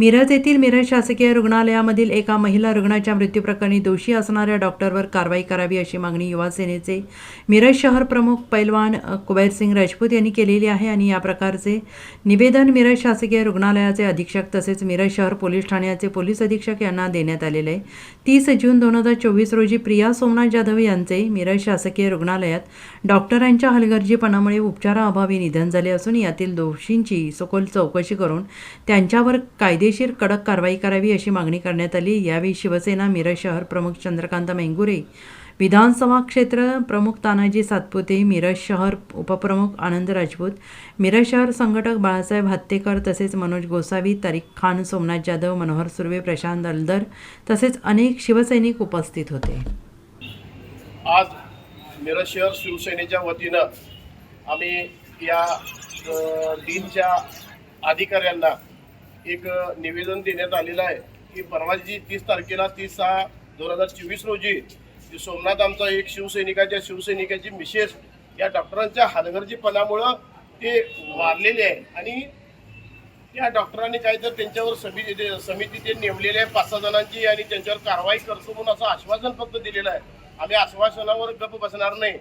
मिरज येथील मिरज शासकीय रुग्णालयामधील एका महिला रुग्णाच्या मृत्यूप्रकरणी दोषी असणाऱ्या डॉक्टरवर कारवाई करावी अशी मागणी युवा सेनेचे मिरज शहर प्रमुख पैलवान अ, कुबेरसिंग राजपूत यांनी केलेली आहे आणि या प्रकारचे निवेदन मिरज शासकीय रुग्णालयाचे अधीक्षक तसेच मिरज शहर पोलीस ठाण्याचे पोलीस अधीक्षक यांना देण्यात आलेले आहे. तीस जून दोन हजार चोवीस रोजी प्रिया सोमनाथ जाधव यांचे मिरज शासकीय रुग्णालयात डॉक्टरांच्या हलगर्जीपणामुळे उपचाराअभावी निधन झाले असून यातील दोषींची सखोल चौकशी करून त्यांच्यावर कायदे कायदेशीर कडक कारवाई करावी अशी मागणी करण्यात आली. यावेळी शिवसेना मिरज शहर प्रमुख चंद्रकांत मेंगुरे विधानसभा क्षेत्र प्रमुख तानाजी सातपुते मिरज शहर उपप्रमुख आनंद राजपूत मिरज शहर संघटक बाळासाहेब हत्तेकर तसेच मनोज गोसावी तारिक खान सोमनाथ जाधव मनोहर सुर्वे प्रशांत अलदर तसेच अनेक शिवसैनिक उपस्थित होते. आज मिरज शहर शिवसेनेच्या वतीनं आम्ही या डीनच्या अधिकाऱ्यांना एक निवेदन देण्यात आलेलं आहे की परवाजी तीस तारखेला तीस सहा दोन हजार चोवीस रोजी सोमनाथ आमचा एक शिवसैनिकाच्या शिवसैनिकाची मिसेस या डॉक्टरांच्या हलगर्जीपणामुळं ते वारलेले आहे. आणि त्या डॉक्टरांनी काय तर त्यांच्यावर समिती समिती ते नेमलेली आहे पाच सहा जणांची आणि त्यांच्यावर कारवाई करतो म्हणून असं आश्वासन फक्त दिलेलं आहे. आम्ही आश्वासनावर गप्प बसणार नाही.